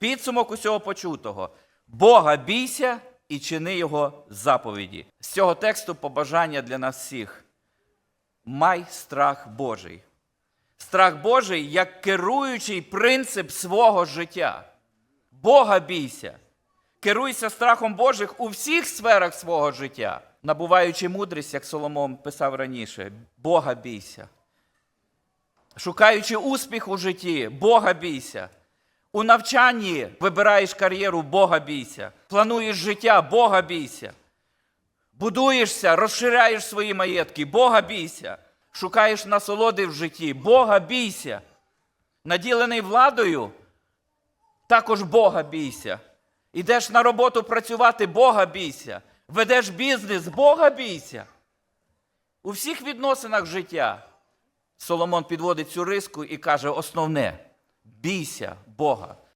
Підсумок усього почутого. Бога бійся і чини Його заповіді. З цього тексту побажання для нас всіх. Май страх Божий. Страх Божий як керуючий принцип свого життя. Бога бійся. Керуйся страхом Божих у всіх сферах свого життя, набуваючи мудрість, як Соломон писав раніше, Бога бійся. Шукаючи успіх у житті, Бога бійся. У навчанні вибираєш кар'єру, Бога бійся. Плануєш життя, Бога бійся. Будуєшся, розширяєш свої маєтки, Бога бійся. Шукаєш насолоди в житті, Бога бійся. Наділений владою, також Бога бійся. Ідеш на роботу працювати, Бога бійся. Ведеш бізнес, Бога бійся. У всіх відносинах життя Соломон підводить цю риску і каже: основне бійся Бога.